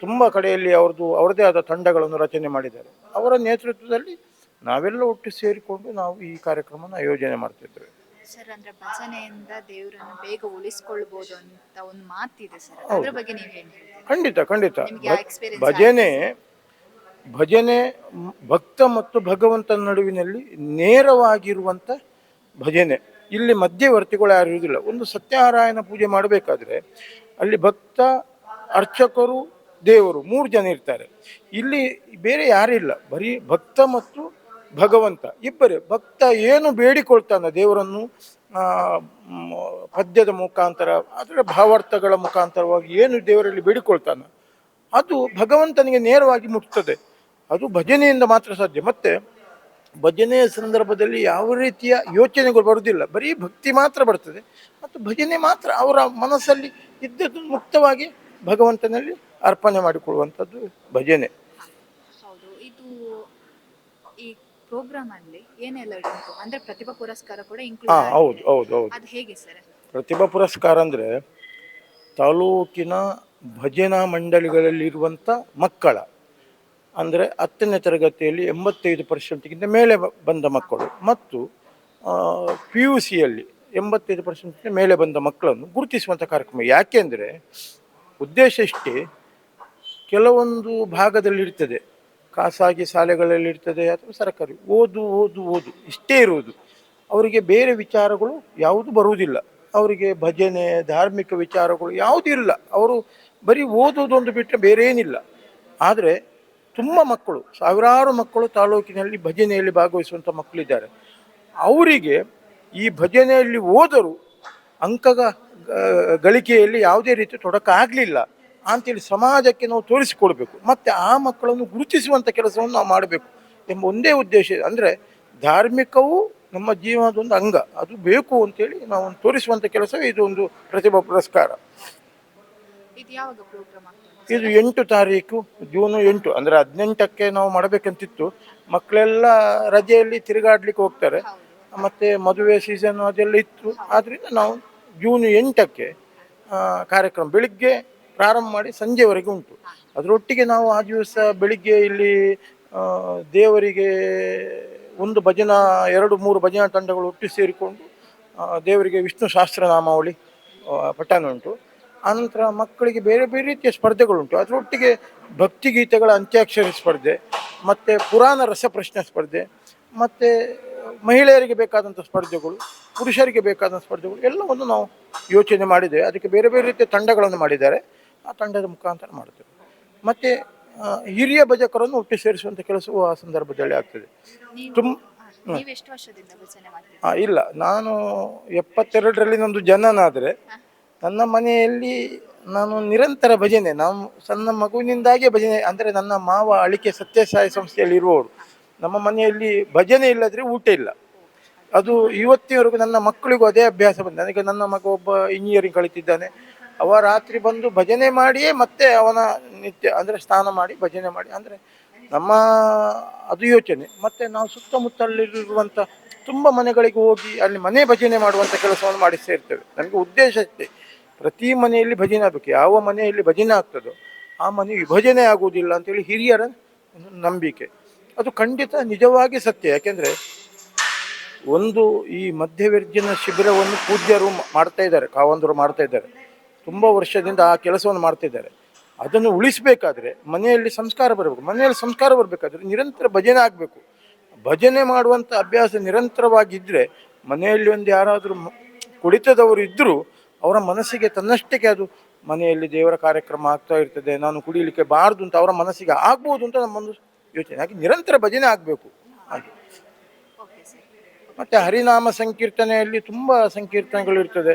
ತುಂಬ ಕಡೆಯಲ್ಲಿ ಅವ್ರದ್ದು ಅವರದೇ ಆದ ತಂಡಗಳನ್ನು ರಚನೆ ಮಾಡಿದ್ದಾರೆ. ಅವರ ನೇತೃತ್ವದಲ್ಲಿ ನಾವೆಲ್ಲ ಒಟ್ಟು ಸೇರಿಕೊಂಡು ನಾವು ಈ ಕಾರ್ಯಕ್ರಮನ ಆಯೋಜನೆ ಮಾಡ್ತಿದ್ದೇವೆ. ಸರ್ ಅಂದ್ರೆ ಭಜನೆಯಿಂದ ದೇವರನ್ನು ಬೇಗ ಉಳಿಸ್ಕೊಳ್ಬಹುದು ಅಂತ ಒಂದು ಮಾತಿದೆ ಸರ್. ಅದ್ರ ಬಗ್ಗೆ ನೀವು ಏನು ಹೇಳ್ತೀರಾ? ಖಂಡಿತ ಖಂಡಿತ. ನಿಮ್ಗೆ ಆ ಭ- ಭಜನೆ ಭಜನೆ ಮ್- ಭಕ್ತ ಮತ್ತು ಭಗವಂತನ ನಡುವಿನಲ್ಲಿ ನೇರವಾಗಿರುವಂಥ ಭಜನೆ. ಇಲ್ಲಿ ಮಧ್ಯವರ್ತಿಗಳು ಯಾರು ಇರುವುದಿಲ್ಲ. ಒಂದು ಸತ್ಯನಾರಾಯಣ ಪೂಜೆ ಮಾಡಬೇಕಾದ್ರೆ ಅಲ್ಲಿ ಭಕ್ತ ಅರ್ಚಕರು ದೇವರು ಮೂರು ಜನ ಇರ್ತಾರೆ. ಇಲ್ಲಿ ಬೇರೆ ಯಾರಿಲ್ಲ ಬರೀ ಭಕ್ತ ಮತ್ತು ಭಗವಂತ. ಇಬ್ಬರೇ. ಭಕ್ತ ಏನು ಬೇಡಿಕೊಳ್ತಾನೆ ದೇವರನ್ನು ಪದ್ಯದ ಮುಖಾಂತರ ಅದರ ಭಾವಾರ್ಥಗಳ ಮುಖಾಂತರವಾಗಿ ಏನು ದೇವರಲ್ಲಿ ಬೇಡಿಕೊಳ್ತಾನೆ? ಅದು ಭಗವಂತನಿಗೆ ನೇರವಾಗಿ ಮುಟ್ತದೆ. ಅದು ಭಜನೆಯಿಂದ ಮಾತ್ರ ಸಾಧ್ಯ. ಮತ್ತೆ ಭಜನೆಯ ಸಂದರ್ಭದಲ್ಲಿ ಯಾವ ರೀತಿಯ ಯೋಚನೆಗಳು ಬರುವುದಿಲ್ಲ. ಬರೀ ಭಕ್ತಿ ಮಾತ್ರ ಬರ್ತದೆ. ಮತ್ತು ಭಜನೆ ಮಾತ್ರ ಅವರ ಮನಸ್ಸಲ್ಲಿ ಇದ್ದದ್ದು ಮುಕ್ತವಾಗಿ ಭಗವಂತನಲ್ಲಿ ಅರ್ಪಣೆ ಮಾಡಿಕೊಳ್ಳುವಂಥದ್ದು ಭಜನೆ ಹೌದು ಇದು ಈ ಪ್ರೋಗ್ರಾಮ್ ಅಲ್ಲಿ ಏನೆಲ್ಲ ಉಂಟು? ಅಂದ್ರೆ ಪ್ರತಿಭಾ ಪುರಸ್ಕಾರ ಕೂಡ ಹಾ ಇನ್ಕ್ಲೂಡ್ ಹೌದು ಹೌದು ಹೌದು. ಅದು ಹೇಗೆ ಸರ್? ಪ್ರತಿಭಾ ಪುರಸ್ಕಾರ ಅಂದರೆ ತಾಲೂಕಿನ ಭಜನಾ ಮಂಡಳಿಗಳಲ್ಲಿರುವಂಥ ಮಕ್ಕಳ ಅಂದರೆ ಹತ್ತನೇ ತರಗತಿಯಲ್ಲಿ ಎಂಬತ್ತೈದು ಪರ್ಸೆಂಟ್ಗಿಂತ ಮೇಲೆ ಬ- ಬಂದ ಮಕ್ಕಳು ಮತ್ತು ಪಿ ಯು ಸಿಯಲ್ಲಿ ಎಂಬತ್ತೈದು ಪರ್ಸೆಂಟ್ಗಿಂತ ಮೇಲೆ ಬಂದ ಮಕ್ಕಳನ್ನು ಗುರುತಿಸುವಂಥ ಕಾರ್ಯಕ್ರಮ. ಯಾಕೆಂದರೆ ಉದ್ದೇಶ ಇಷ್ಟೇ ಕೆಲವೊಂದು ಭಾಗದಲ್ಲಿ ಇರ್ತದೆ ಖಾಸಗಿ ಶಾಲೆಗಳಲ್ಲಿ ಇರ್ತದೆ ಅಥವಾ ಸರ್ಕಾರಿ. ಓದು ಓದು ಓದು. ಇಷ್ಟೇ ಇರುವುದು ಅವರಿಗೆ ಬೇರೆ ವಿಚಾರಗಳು ಯಾವುದು ಬರುವುದಿಲ್ಲ. ಅವರಿಗೆ ಭಜನೆ, ಧಾರ್ಮಿಕ ವಿಚಾರಗಳು ಯಾವುದೂ ಇಲ್ಲ. ಅವರು ಬರೀ ಓದುವುದೊಂದು ಬಿಟ್ಟರೆ ಬೇರೆ ಏನಿಲ್ಲ ಆದರೆ ತುಂಬ ಮಕ್ಕಳು, ಸಾವಿರಾರು ಮಕ್ಕಳು ತಾಲೂಕಿನಲ್ಲಿ ಭಜನೆಯಲ್ಲಿ ಭಾಗವಹಿಸುವಂಥ ಮಕ್ಕಳಿದ್ದಾರೆ. ಅವರಿಗೆ ಈ ಭಜನೆಯಲ್ಲಿ ಓದರು ಅಂಕ ಗಳಿಕೆಯಲ್ಲಿ ಯಾವುದೇ ರೀತಿ ತೊಡಕಾಗಲಿಲ್ಲ. ಅಂತೇಳಿ ಸಮಾಜಕ್ಕೆ ನಾವು ತೋರಿಸಿಕೊಡ್ಬೇಕು. ಮತ್ತು ಆ ಮಕ್ಕಳನ್ನು ಗುರುತಿಸುವಂಥ ಕೆಲಸವನ್ನು ನಾವು ಮಾಡಬೇಕು ಎಂಬ ಒಂದೇ ಉದ್ದೇಶ ಇದೆ. ಅಂದರೆ ಧಾರ್ಮಿಕವು ನಮ್ಮ ಜೀವನದ ಒಂದು ಅಂಗ. ಅದು ಬೇಕು ಅಂತೇಳಿ ನಾವು ತೋರಿಸುವಂಥ ಕೆಲಸವೇ ಇದು ಒಂದು ಪ್ರತಿಭಾ ಪುರಸ್ಕಾರ. ಇದು ಎಂಟು ತಾರೀಕು ಜೂನು ಎಂಟು. ಅಂದರೆ ಹದಿನೆಂಟಕ್ಕೆ ನಾವು ಮಾಡಬೇಕಂತಿತ್ತು. ಮಕ್ಕಳೆಲ್ಲ ರಜೆಯಲ್ಲಿ ತಿರುಗಾಡ್ಲಿಕ್ಕೆ ಹೋಗ್ತಾರೆ. ಮತ್ತು ಮದುವೆ ಸೀಸನ್ ಅದೆಲ್ಲ ಇತ್ತು. ಆದ್ದರಿಂದ ನಾವು ಜೂನ್ ಎಂಟಕ್ಕೆ ಕಾರ್ಯಕ್ರಮ. ಬೆಳಿಗ್ಗೆ ಪ್ರಾರಂಭ ಮಾಡಿ ಸಂಜೆವರೆಗೆ ಉಂಟು. ಅದರೊಟ್ಟಿಗೆ ನಾವು ಆ ದಿವಸ ಬೆಳಿಗ್ಗೆ ಇಲ್ಲಿ ದೇವರಿಗೆ ಒಂದು ಭಜನಾ, ಎರಡು, ಮೂರು ಭಜನಾ ತಂಡಗಳು ಒಟ್ಟು ಸೇರಿಕೊಂಡು ದೇವರಿಗೆ ವಿಷ್ಣು ಸಹಸ್ರನಾಮಾವಳಿ ನಾಮಾವಳಿ ಪಠಣ ಉಂಟು. ಆನಂತರ ಮಕ್ಕಳಿಗೆ ಬೇರೆ ಬೇರೆ ರೀತಿಯ ಸ್ಪರ್ಧೆಗಳುಂಟು. ಅದರೊಟ್ಟಿಗೆ ಭಕ್ತಿಗೀತೆಗಳ ಅಂತ್ಯಾಕ್ಷರಿ ಸ್ಪರ್ಧೆ, ಮತ್ತು ಪುರಾಣ ರಸಪ್ರಶ್ನೆ ಸ್ಪರ್ಧೆ, ಮತ್ತು ಮಹಿಳೆಯರಿಗೆ ಬೇಕಾದಂಥ ಸ್ಪರ್ಧೆಗಳು, ಪುರುಷರಿಗೆ ಬೇಕಾದಂಥ ಸ್ಪರ್ಧೆಗಳು, ಎಲ್ಲವನ್ನು ನಾವು ಯೋಚನೆ ಮಾಡಿದ್ದೇವೆ. ಅದಕ್ಕೆ ಬೇರೆ ಬೇರೆ ರೀತಿಯ ತಂಡಗಳನ್ನು ಮಾಡಿದ್ದಾರೆ. ಆ ತಂಡದ ಮುಖಾಂತರ ಮಾಡ್ತೇವೆ. ಮತ್ತು ಹಿರಿಯ ಭಜಕರನ್ನು ಒಟ್ಟು ಸೇರಿಸುವಂಥ ಕೆಲಸವೂ ಆ ಸಂದರ್ಭದಲ್ಲಿ ಆಗ್ತದೆ. ಮಾಡ್ತೀರಿ? ಇಲ್ಲ. ನಾನು ಎಪ್ಪತ್ತೆರಡರಲ್ಲಿ ನಂದು ಜನನಾದರೆ ನನ್ನ ಮನೆಯಲ್ಲಿ ನಾನು ನಿರಂತರ ಭಜನೆ ನಾವು ಸಣ್ಣ ಮಗುವಿನಿಂದಾಗೆ ಭಜನೆ ಅಂದರೆ ನನ್ನ ಮಾವ ಅಳಿಕೆ ಸತ್ಯಸಾಯಿ ಸಂಸ್ಥೆಯಲ್ಲಿ ಇರುವವರು. ನಮ್ಮ ಮನೆಯಲ್ಲಿ ಭಜನೆ ಇಲ್ಲದ್ರೆ ಊಟ ಇಲ್ಲ. ಅದು ಇವತ್ತಿನವರೆಗೂ ನನ್ನ ಮಕ್ಕಳಿಗೂ ಅದೇ ಅಭ್ಯಾಸ ಬಂದಿದೆ. ನನಗೆ ನನ್ನ ಮಗ ಒಬ್ಬ ಇಂಜಿನಿಯರಿಂಗ್ ಕಲಿತಿದ್ದಾನೆ. ಅವ ರಾತ್ರಿ ಬಂದು ಭಜನೆ ಮಾಡಿಯೇ ಮತ್ತೆ ಅವನ ನಿತ್ಯ, ಅಂದರೆ ಸ್ನಾನ ಮಾಡಿ ಭಜನೆ ಮಾಡಿ, ಅಂದರೆ ನಮ್ಮ ಅದು ಯೋಚನೆ. ಮತ್ತು ನಾವು ಸುತ್ತಮುತ್ತಲಿರುವಂಥ ತುಂಬ ಮನೆಗಳಿಗೆ ಹೋಗಿ ಅಲ್ಲಿ ಮನೆ ಭಜನೆ ಮಾಡುವಂಥ ಕೆಲಸವನ್ನು ಮಾಡಿ ಸೇರ್ತೇವೆ ನಮಗೆ ಉದ್ದೇಶ ಅಷ್ಟೇ ಪ್ರತಿ ಮನೆಯಲ್ಲಿ ಭಜನೆ ಆಗಬೇಕು. ಯಾವ ಮನೆಯಲ್ಲಿ ಭಜನೆ ಆಗ್ತದೋ ಆ ಮನೆ ವಿಭಜನೆ ಆಗುವುದಿಲ್ಲ ಅಂತೇಳಿ ಹಿರಿಯರ ನಂಬಿಕೆ. ಅದು ಖಂಡಿತ ನಿಜವಾಗಿ ಸತ್ಯ. ಯಾಕೆಂದರೆ ಒಂದು ಈ ಮಧ್ಯವರ್ಜನ ಶಿಬಿರವನ್ನು ಪೂಜ್ಯರು ಮಾಡ್ತಾ ಇದ್ದಾರೆ, ಕಾವಂದರು ಮಾಡ್ತಾ ಇದ್ದಾರೆ. ತುಂಬ ವರ್ಷದಿಂದ ಆ ಕೆಲಸವನ್ನು ಮಾಡ್ತಿದ್ದಾರೆ. ಅದನ್ನು ಉಳಿಸಬೇಕಾದ್ರೆ ಮನೆಯಲ್ಲಿ ಸಂಸ್ಕಾರ ಬರಬೇಕು. ಮನೆಯಲ್ಲಿ ಸಂಸ್ಕಾರ ಬರಬೇಕಾದ್ರೆ ನಿರಂತರ ಭಜನೆ ಆಗಬೇಕು. ಭಜನೆ ಮಾಡುವಂಥ ಅಭ್ಯಾಸ ನಿರಂತರವಾಗಿದ್ದರೆ ಮನೆಯಲ್ಲಿ ಒಂದು ಯಾರಾದರೂ ಕುಡಿತದವರು ಇದ್ದರೂ ಅವರ ಮನಸ್ಸಿಗೆ ತನ್ನಷ್ಟಕ್ಕೆ ಅದು ಮನೆಯಲ್ಲಿ ದೇವರ ಕಾರ್ಯಕ್ರಮ ಆಗ್ತಾ ಇರ್ತದೆ, ನಾನು ಕುಡಿಯಲಿಕ್ಕೆ ಬಾರ್ದು ಅಂತ ಅವರ ಮನಸ್ಸಿಗೆ ಆಗ್ಬೋದು ಅಂತ ನಮ್ಮೊಂದು ಯೋಚನೆ. ಹಾಗೆ ನಿರಂತರ ಭಜನೆ ಆಗಬೇಕು. ಮತ್ತು ಹರಿನಾಮ ಸಂಕೀರ್ತನೆಯಲ್ಲಿ ತುಂಬ ಸಂಕೀರ್ತನೆಗಳಿರ್ತದೆ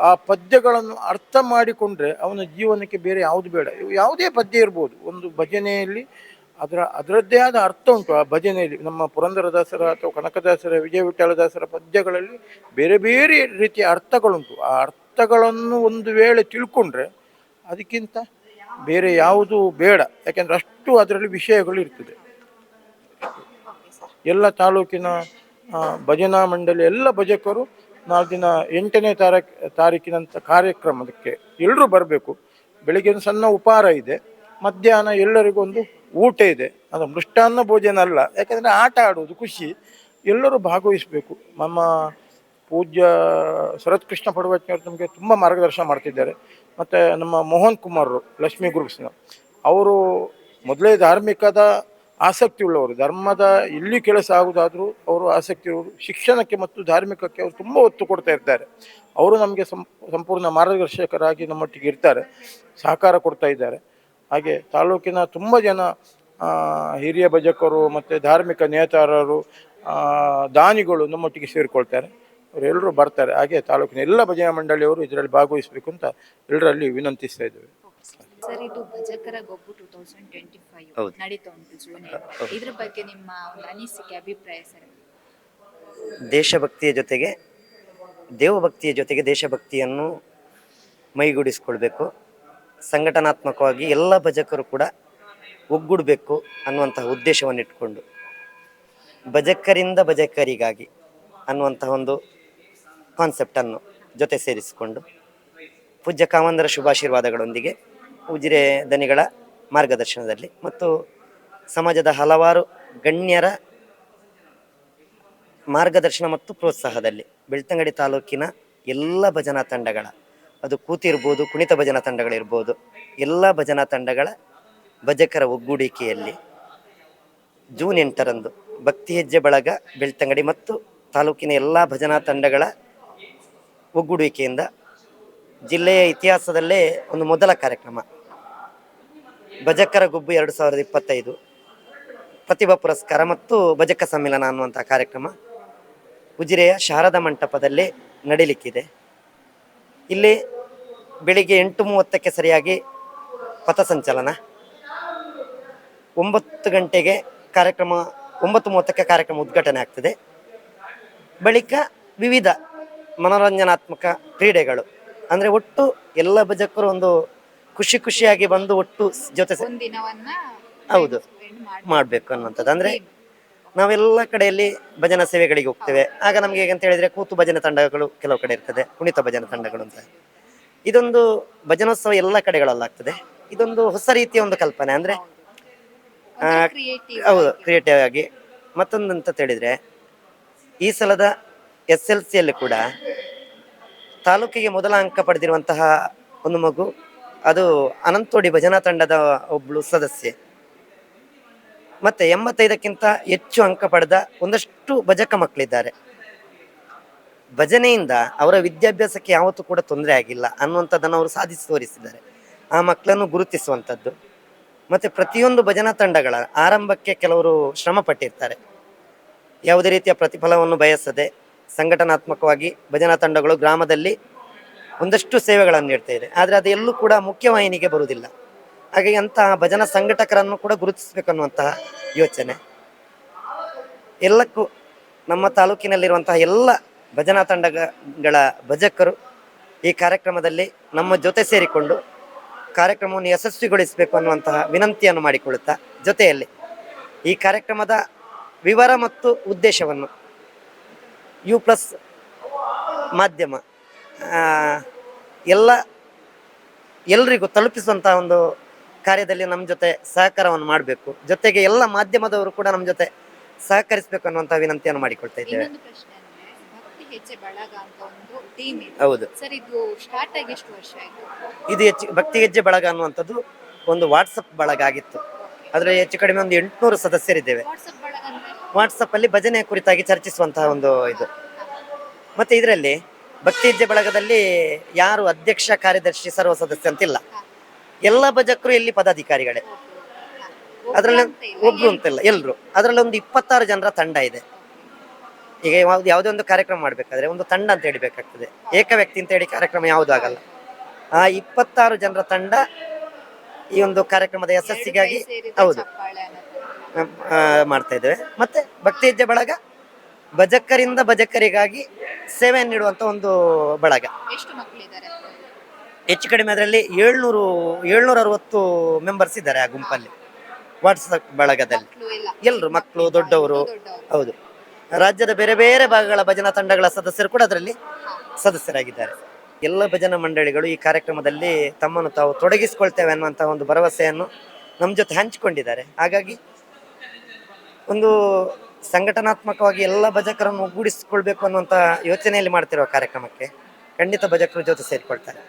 ಆ, ಪದ್ಯಗಳನ್ನು ಅರ್ಥ ಮಾಡಿಕೊಂಡ್ರೆ ಅವನ ಜೀವನಕ್ಕೆ ಬೇರೆ ಯಾವುದು ಬೇಡ. ಯಾವುದೇ ಪದ್ಯ ಇರ್ಬೋದು. ಒಂದು ಭಜನೆಯಲ್ಲಿ ಅದರ ಅದರದ್ದೇ ಆದ ಅರ್ಥ ಉಂಟು ಆ ಭಜನೆಯಲ್ಲಿ. ನಮ್ಮ ಪುರಂದರದಾಸರ ಅಥವಾ ಕನಕದಾಸರ ವಿಜಯ ವಿಠಲದಾಸರ ಪದ್ಯಗಳಲ್ಲಿ ಬೇರೆ ಬೇರೆ ರೀತಿಯ ಅರ್ಥಗಳುಂಟು. ಆ ಅರ್ಥಗಳನ್ನು ಒಂದು ವೇಳೆ ತಿಳ್ಕೊಂಡ್ರೆ ಅದಕ್ಕಿಂತ ಬೇರೆ ಯಾವುದು ಬೇಡ. ಯಾಕೆಂದ್ರೆ ಅಷ್ಟು ಅದರಲ್ಲಿ ವಿಷಯಗಳು ಇರ್ತದೆ. ಎಲ್ಲ ತಾಲೂಕಿನ ಭಜನಾ ಮಂಡಳಿ ಎಲ್ಲ ಭಜಕರು ನಾಲ್ಕು ದಿನ ಎಂಟನೇ ತಾರೀಕು ತಾರೀಕಿನಂಥ ಕಾರ್ಯಕ್ರಮಕ್ಕೆ ಎಲ್ಲರೂ ಬರಬೇಕು. ಬೆಳಿಗ್ಗೆ ಸಣ್ಣ ಉಪಹಾರ ಇದೆ, ಮಧ್ಯಾಹ್ನ ಎಲ್ಲರಿಗೊಂದು ಊಟ ಇದೆ. ಅದು ಮೃಷ್ಟಾನ್ನ ಭೋಜನ ಅಲ್ಲ, ಯಾಕಂದರೆ ಆಟ ಆಡೋದು ಖುಷಿ. ಎಲ್ಲರೂ ಭಾಗವಹಿಸಬೇಕು. ನಮ್ಮ ಪೂಜ್ಯ ಶರತ್ ಕೃಷ್ಣ ಪಡವಚ್ನವರು ನಮಗೆ ತುಂಬ ಮಾರ್ಗದರ್ಶನ ಮಾಡ್ತಿದ್ದಾರೆ. ಮತ್ತು ನಮ್ಮ ಮೋಹನ್ ಕುಮಾರರು, ಲಕ್ಷ್ಮೀ ಗುರುಕೃಷ್ಣ ಅವರು ಮೊದಲೇ ಧಾರ್ಮಿಕದ ಆಸಕ್ತಿ ಉಳ್ಳವರು. ಧರ್ಮದ ಎಲ್ಲಿ ಕೆಲಸ ಆಗುವುದಾದರೂ ಅವರು ಆಸಕ್ತಿ ಇರುವರು ಶಿಕ್ಷಣಕ್ಕೆ ಮತ್ತು ಧಾರ್ಮಿಕಕ್ಕೆ ಅವರು ತುಂಬ ಒತ್ತು ಕೊಡ್ತಾ ಇರ್ತಾರೆ. ಅವರು ನಮಗೆ ಸಂಪೂರ್ಣ ಮಾರ್ಗದರ್ಶಕರಾಗಿ ನಮ್ಮೊಟ್ಟಿಗೆ ಇರ್ತಾರೆ, ಸಹಕಾರ ಕೊಡ್ತಾ ಇದ್ದಾರೆ. ಹಾಗೆ ತಾಲೂಕಿನ ತುಂಬ ಜನ ಹಿರಿಯ ಭಜಕರು ಮತ್ತು ಧಾರ್ಮಿಕ ನೇತಾರರು ದಾನಿಗಳು ನಮ್ಮೊಟ್ಟಿಗೆ ಸೇರಿಕೊಳ್ತಾರೆ. ಅವರೆಲ್ಲರೂ ಬರ್ತಾರೆ. ಹಾಗೆ ತಾಲೂಕಿನ ಎಲ್ಲ ಭಜನಾ ಮಂಡಳಿಯವರು ಇದರಲ್ಲಿ ಭಾಗವಹಿಸಬೇಕು ಅಂತ ಎಲ್ಲರಲ್ಲಿ ವಿನಂತಿಸ್ತಾ ಇದ್ದೇವೆ. ಸರ್ ಇದು ಭಜಕರ ಗೊಬ್ಬು ಟೂ ತೌಸಂಡ್ ಟ್ವೆಂಟಿ ಫೈವ್ ಹೌದು. ನಡೀತಾ ಉಂಟು ಜೂನಿಯರ್ ಇದ್ರ ಬಗ್ಗೆ ನಿಮ್ಮ ಒಂದು ಅನಿಸಿಕೆ ಅಭಿಪ್ರಾಯ ಸರ್? ದೇಶಭಕ್ತಿಯ ಜೊತೆಗೆ ದೇವಭಕ್ತಿಯ ಜೊತೆಗೆ ದೇಶಭಕ್ತಿಯನ್ನು ಮೈಗೂಡಿಸ್ಕೊಳ್ಬೇಕು. ಸಂಘಟನಾತ್ಮಕವಾಗಿ ಎಲ್ಲ ಭಜಕರು ಕೂಡ ಒಗ್ಗೂಡಬೇಕು ಅನ್ನುವಂತಹ ಉದ್ದೇಶವನ್ನು ಇಟ್ಕೊಂಡು ಭಜಕರಿಂದ ಭಜಕರಿಗಾಗಿ ಅನ್ನುವಂತಹ ಒಂದು ಕಾನ್ಸೆಪ್ಟನ್ನು ಜೊತೆ ಸೇರಿಸಿಕೊಂಡು ಪೂಜ್ಯ ಕಾಮಂದರ ಶುಭಾಶೀರ್ವಾದಗಳೊಂದಿಗೆ ಉಜಿರೆ ದನಿಗಳ ಮಾರ್ಗದರ್ಶನದಲ್ಲಿ ಮತ್ತು ಸಮಾಜದ ಹಲವಾರು ಗಣ್ಯರ ಮಾರ್ಗದರ್ಶನ ಮತ್ತು ಪ್ರೋತ್ಸಾಹದಲ್ಲಿ ಬೆಳ್ತಂಗಡಿ ತಾಲೂಕಿನ ಎಲ್ಲ ಭಜನಾ ತಂಡಗಳ, ಅದು ಕೂತಿರ್ಬೋದು, ಕುಣಿತ ಭಜನಾ ತಂಡಗಳಿರ್ಬೋದು, ಎಲ್ಲ ಭಜನಾ ತಂಡಗಳ ಭಜಕರ ಒಗ್ಗೂಡಿಕೆಯಲ್ಲಿ ಜೂನ್ ಎಂಟರಂದು ಭಕ್ತಿ ಹೆಜ್ಜೆ ಬಳಗ ಬೆಳ್ತಂಗಡಿ ಮತ್ತು ತಾಲೂಕಿನ ಎಲ್ಲ ಭಜನಾ ತಂಡಗಳ ಒಗ್ಗೂಡುವಿಕೆಯಿಂದ ಜಿಲ್ಲೆಯ ಇತಿಹಾಸದಲ್ಲೇ ಒಂದು ಮೊದಲ ಕಾರ್ಯಕ್ರಮ. ಭಜಕರ ಗುಬ್ಬು ಎರಡು ಸಾವಿರದ ಇಪ್ಪತ್ತೈದು. ಪ್ರತಿಭಾ ಪುರಸ್ಕಾರ ಮತ್ತು ಭಜಕ ಸಮ್ಮೇಳನ ಅನ್ನುವಂಥ ಕಾರ್ಯಕ್ರಮ ಉಜಿರೆಯ ಶಾರದಾ ಮಂಟಪದಲ್ಲಿ ನಡೀಲಿಕ್ಕಿದೆ. ಇಲ್ಲಿ ಬೆಳಿಗ್ಗೆ ಎಂಟು ಮೂವತ್ತಕ್ಕೆ ಸರಿಯಾಗಿ ಪಥಸಂಚಲನ ಒಂಬತ್ತು ಗಂಟೆಗೆ ಕಾರ್ಯಕ್ರಮ, ಒಂಬತ್ತು ಮೂವತ್ತಕ್ಕೆ ಕಾರ್ಯಕ್ರಮ ಉದ್ಘಾಟನೆ ಆಗ್ತದೆ. ಬಳಿಕ ವಿವಿಧ ಮನೋರಂಜನಾತ್ಮಕ ಕ್ರೀಡೆಗಳು. ಅಂದರೆ ಒಟ್ಟು ಎಲ್ಲ ಭಜಕರು ಒಂದು ಖುಷಿ ಖುಷಿಯಾಗಿ ಬಂದು ಒಟ್ಟು ಜೊತೆ ಸೇ- ಹೌದು. ಮಾಡ್ಬೇಕು. ಅನ್ನುವಂಥದ್ದು. ಅಂದ್ರೆ ನಾವೆಲ್ಲ ಕಡೆಯಲ್ಲಿ ಭಜನಾ ಸೇವೆಗಳಿಗೆ ಹೋಗ್ತೇವೆ. ಆಗ ನಮ್ಗೆ ಹೇಗೆ ಅಂತ ಹೇಳಿದ್ರೆ ಕೂತು ಭಜನೆ ತಂಡಗಳು ಕೆಲವು ಕಡೆ ಇರ್ತದೆ. ಕುಣಿತ ಭಜನೆ ತಂಡಗಳು ಅಂತ. ಇದೊಂದು ಭಜನೋತ್ಸವ ಎಲ್ಲ ಕಡೆಗಳಲ್ಲಾಗ್ತದೆ ಇದೊಂದು ಹೊಸ ರೀತಿಯ ಒಂದು ಕಲ್ಪನೆ. ಅಂದ್ರೆ ಹೌದು. ಕ್ರಿಯೇಟಿವ್ ಆಗಿ. ಮತ್ತೊಂದು ಅಂತ ಹೇಳಿದ್ರೆ ಈ ಸಲದ ಎಸ್ ಎಲ್ ಸಿಯಲ್ಲಿ ಕೂಡ ತಾಲೂಕಿಗೆ ಮೊದಲ ಅಂಕ ಪಡೆದಿರುವಂತಹ ಒಂದು ಮಗು ಅದು ಅನಂತೋಡಿ ಭಜನಾ ತಂಡದ ಒಬ್ಬಳು ಸದಸ್ಯೆ. ಮತ್ತೆ ಎಂಬತ್ತೈದಕ್ಕಿಂತ ಹೆಚ್ಚು ಅಂಕ ಪಡೆದ ಒಂದಷ್ಟು ಭಜಕ ಮಕ್ಕಳಿದ್ದಾರೆ ಭಜನೆಯಿಂದ ಅವರ ವಿದ್ಯಾಭ್ಯಾಸಕ್ಕೆ ಯಾವತ್ತೂ ಕೂಡ ತೊಂದರೆ ಆಗಿಲ್ಲ ಅನ್ನುವಂಥದ್ದನ್ನು ಅವರು ಸಾಧಿಸಿ ತೋರಿಸಿದ್ದಾರೆ. ಆ ಮಕ್ಕಳನ್ನು ಗುರುತಿಸುವಂಥದ್ದು. ಮತ್ತೆ ಪ್ರತಿಯೊಂದು ಭಜನಾ ತಂಡಗಳ ಆರಂಭಕ್ಕೆ ಕೆಲವರು ಶ್ರಮ ಪಟ್ಟಿರ್ತಾರೆ. ಯಾವುದೇ ರೀತಿಯ ಪ್ರತಿಫಲವನ್ನು ಬಯಸದೆ ಸಂಘಟನಾತ್ಮಕವಾಗಿ ಭಜನಾ ತಂಡಗಳು ಗ್ರಾಮದಲ್ಲಿ ಒಂದಷ್ಟು ಸೇವೆಗಳನ್ನು ನೀಡ್ತಾ ಇದೆ ಆದರೆ ಅದು ಎಲ್ಲೂ ಕೂಡ ಮುಖ್ಯವಾಹಿನಿಗೆ ಬರುವುದಿಲ್ಲ. ಹಾಗೆ ಅಂತಹ ಭಜನಾ ಸಂಘಟಕರನ್ನು ಕೂಡ ಗುರುತಿಸಬೇಕನ್ನುವಂತಹ ಯೋಚನೆ. ಎಲ್ಲಕ್ಕೂ ನಮ್ಮ ತಾಲೂಕಿನಲ್ಲಿರುವಂತಹ ಎಲ್ಲ ಭಜನಾ ತಂಡಗಳ ಭಜಕರು ಈ ಕಾರ್ಯಕ್ರಮದಲ್ಲಿ ನಮ್ಮ ಜೊತೆ ಸೇರಿಕೊಂಡು ಕಾರ್ಯಕ್ರಮವನ್ನು ಯಶಸ್ವಿಗೊಳಿಸಬೇಕು ಅನ್ನುವಂತಹ ವಿನಂತಿಯನ್ನು ಮಾಡಿಕೊಳ್ಳುತ್ತಾ ಜೊತೆಯಲ್ಲಿ ಈ ಕಾರ್ಯಕ್ರಮದ ವಿವರ ಮತ್ತು ಉದ್ದೇಶವನ್ನು ಯು ಪ್ಲಸ್ ಮಾಧ್ಯಮ ಎಲ್ಲ ಎಲ್ರಿಗೂ ತಲುಪಿಸುವಂಥ ಒಂದು ಕಾರ್ಯದಲ್ಲಿ ನಮ್ಮ ಜೊತೆ ಸಹಕಾರವನ್ನು ಮಾಡಬೇಕು. ಜೊತೆಗೆ ಎಲ್ಲ ಮಾಧ್ಯಮದವರು ಕೂಡ ನಮ್ಮ ಜೊತೆ ಸಹಕರಿಸಬೇಕು ಅನ್ನುವಂಥ ವಿನಂತಿಯನ್ನು ಮಾಡಿಕೊಳ್ತಾ ಇದ್ದೇವೆ. ಇನ್ನೊಂದು ಪ್ರಶ್ನೆ ಅಂದ್ರೆ ಭಕ್ತಿ ಹೆಜ್ಜೆ ಬಳಗ ಅಂತ ಒಂದು ಟೀಮ್ ಇದೆ. ಹೌದು. ಸರ್ ಇದು ಸ್ಟಾರ್ಟ್ ಆಗಿ ಎಷ್ಟು ವರ್ಷ ಆಯ್ತು? ಇದು ಹೆಚ್ಚು ಭಕ್ತಿ ಹೆಜ್ಜೆ ಬಳಗ ಅನ್ನುವಂಥದ್ದು ಒಂದು ವಾಟ್ಸಪ್ ಬಳಗ ಆಗಿತ್ತು. ಅದರಲ್ಲಿ ಹೆಚ್ಚು ಕಡಿಮೆ ಒಂದು ಎಂಟುನೂರು ಸದಸ್ಯರಿದ್ದೇವೆ. ವಾಟ್ಸಪ್ ಬಳಗ ಅಂದ್ರೆ? ವಾಟ್ಸಪ್ ಅಲ್ಲಿ ಭಜನೆ ಕುರಿತಾಗಿ ಚರ್ಚಿಸುವಂತಹ ಒಂದು ಇದು. ಮತ್ತೆ ಇದರಲ್ಲಿ ಭಕ್ತಿ ಹೆಜ್ಜೆ ಬಳಗದಲ್ಲಿ ಯಾರು ಅಧ್ಯಕ್ಷ ಕಾರ್ಯದರ್ಶಿ ಸರ್ವ ಸದಸ್ಯ ಅಂತಿಲ್ಲ. ಎಲ್ಲ ಭಜಕರು ಇಲ್ಲಿ ಪದಾಧಿಕಾರಿಗಳೇ. ಅದರಲ್ಲಿ ಒಬ್ರು ಅಂತಿಲ್ಲ ಎಲ್ರು. ಅದರಲ್ಲಿ ಒಂದು ಇಪ್ಪತ್ತಾರು ಜನರ ತಂಡ ಇದೆ. ಈಗ ಯಾವ್ದು ಯಾವುದೇ ಒಂದು ಕಾರ್ಯಕ್ರಮ ಮಾಡ್ಬೇಕಾದ್ರೆ ಒಂದು ತಂಡ ಅಂತ ಹೇಳಬೇಕಾಗ್ತದೆ. ಏಕ ವ್ಯಕ್ತಿ ಅಂತ ಹೇಳಿ ಕಾರ್ಯಕ್ರಮ ಯಾವುದು ಆಗಲ್ಲ. ಆ ಇಪ್ಪತ್ತಾರು ಜನರ ತಂಡ ಈ ಒಂದು ಕಾರ್ಯಕ್ರಮದ ಯಶಸ್ಸಿಗಾಗಿ ಹೌದು. ಮಾಡ್ತಾ ಇದ್ದೇವೆ. ಮತ್ತೆ ಭಕ್ತಿ ಹೆಜ್ಜೆ ಬಳಗ ಬಜಕ್ಕರಿಂದ ಬಜಕ್ಕರಿಗಾಗಿ ಸೇವೆಯನ್ನು ನೀಡುವಂಥ ಒಂದು ಬಳಗ. ಹೆಚ್ಚು ಕಡಿಮೆ ಅದರಲ್ಲಿ ಏಳ್ನೂರು ಏಳ್ನೂರ ಅರವತ್ತು ಮೆಂಬರ್ಸ್ ಇದ್ದಾರೆ ಆ ಗುಂಪಲ್ಲಿ. ವಾಟ್ಸಪ್ ಬಳಗದಲ್ಲಿ. ಎಲ್ಲರು ಮಕ್ಕಳು ದೊಡ್ಡವರು. ಹೌದು. ರಾಜ್ಯದ ಬೇರೆ ಬೇರೆ ಭಾಗಗಳ ಭಜನಾ ತಂಡಗಳ ಸದಸ್ಯರು ಕೂಡ ಅದರಲ್ಲಿ ಸದಸ್ಯರಾಗಿದ್ದಾರೆ. ಎಲ್ಲ ಭಜನಾ ಮಂಡಳಿಗಳು ಈ ಕಾರ್ಯಕ್ರಮದಲ್ಲಿ ತಮ್ಮನ್ನು ತಾವು ತೊಡಗಿಸಿಕೊಳ್ತೇವೆ ಅನ್ನುವಂತಹ ಒಂದು ಭರವಸೆಯನ್ನು ನಮ್ಮ ಜೊತೆ ಹಂಚಿಕೊಂಡಿದ್ದಾರೆ. ಹಾಗಾಗಿ ಒಂದು ಸಂಘಟನಾತ್ಮಕವಾಗಿ ಎಲ್ಲ ಭಜಕರನ್ನು ಒಗ್ಗೂಡಿಸಿಕೊಳ್ಬೇಕು ಅನ್ನುವಂಥ ಯೋಚನೆಯಲ್ಲಿ ಮಾಡ್ತಿರುವ ಕಾರ್ಯಕ್ರಮಕ್ಕೆ ಖಂಡಿತ ಭಜಕರ ಜೊತೆ ಸೇರಿಕೊಳ್ತಾರೆ.